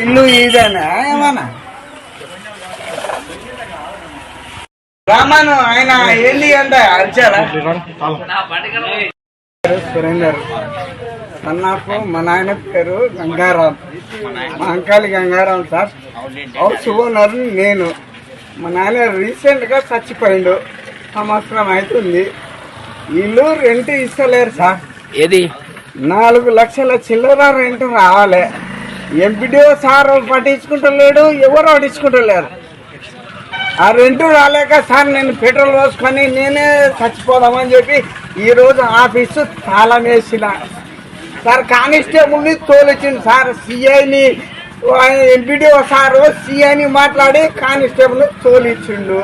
ఇల్లు ఇదేనా ఏమన్నా? రామాను ఆయన ఏంది అంత అరిచారా సురేందర్. సన్నాపు మా నాయన పేరు గంగారాం. మా Ankali Gangaram sir. House owner నేను. మా నాయన రీసెంట్గా చచ్చిపోయిండు. సంవత్సరం అవుతుంది ఇల్లు రెంట్ ఇస్తలేరు సార్. ఏది? నాలుగు లక్షల చిల్లర రెంట్ రావాలి. ఎంపీడీఓ సార్ పట్టించుకుంటలేడు ఎవరు పట్టించుకుంటలేరు ఆ రెంట్ రాలేక సార్ నేను పెట్రోల్ పోసుకొని నేనే చచ్చిపోదామని చెప్పి ఈరోజు ఆఫీసు తాళం వేసిన. సార్ కానిస్టేబుల్ని తోలిచ్చిండు సార్ సిఐని ఎంపీడీఓ సారు సిఐని మాట్లాడి కానిస్టేబుల్ తోలిచ్చిండు.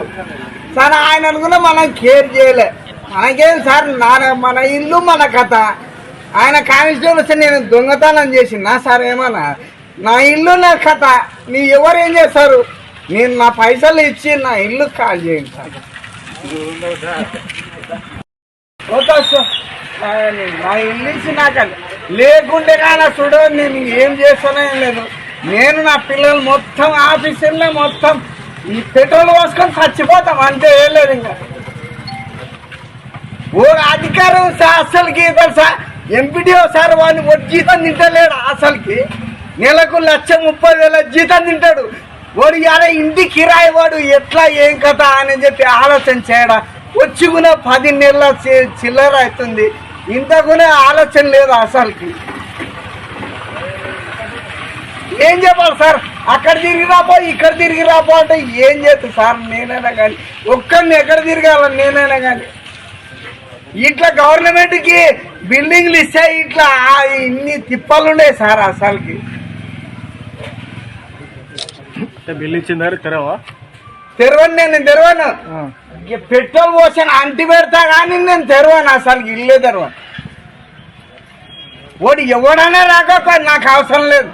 సార్ ఆయన అనుకున్న మనం కేర్ చేయలే. మనకేం సార్ నా మన ఇల్లు మన కథ. ఆయన కానిస్టేబుల్ వస్తే నేను దొంగతనం చేసిందా సార్ ఏమన్నా? నా ఇల్లు నా కథ. నీ ఎవరు ఏం చేస్తారు? నేను నా పైసలు ఇచ్చి నా ఇల్లు కాల్ చేయండి ఓకే సార్ నా- ఇల్లు ఇచ్చి నాకు లేకుంటే కానీ చూడ నేను ఏం చేస్తానే లేదు. నేను నా పిల్లలు మొత్తం ఆఫీసుల్లో మొత్తం ఈ పెట్రోల్ పోసుకొని చచ్చిపోతాం. అంతే ఏం లేదు ఇంకా. ఓ అధికారం సార్ అసలుకి తెలుసా ఎంపీడీఓ సార్ వాడిని ఒక జీతం తింటలేడు అసలుకి? నెలకు లక్ష ముప్పై వేల జీతం తింటాడు. వాడు యాడ ఇంటి కిరాయి వాడు ఎట్లా ఏం కథ అని చెప్పి ఆలోచన చేయడా. వచ్చి కూడా పది నెలల చిల్లర అవుతుంది. ఇంత కూడా ఆలోచన లేదు అసలుకి. ఏం చెప్పాలి సార్? అక్కడ తిరిగి రాపో ఇక్కడ తిరిగి రాపో అంటే ఏం చేస్తుంది సార్? నేనైనా కానీ ఒక్కరిని ఎక్కడ తిరగాల నేనైనా కానీ. ఇట్లా గవర్నమెంట్కి బిల్డింగ్లు ఇస్తే ఇట్లా ఇన్ని తిప్పలు ఉండే సార్ అసలుకి. బిల్లు ఇచ్చిందారు తెరవా? తెరవను నేను తెరవను. పెట్రోల్ పోసిన అంటి పెడతా కానీ నేను తెరవను అసలుకి ఇల్లే తెరవను. ఓడి ఎవడైనా రాకపోయి నాకు అవసరం లేదు.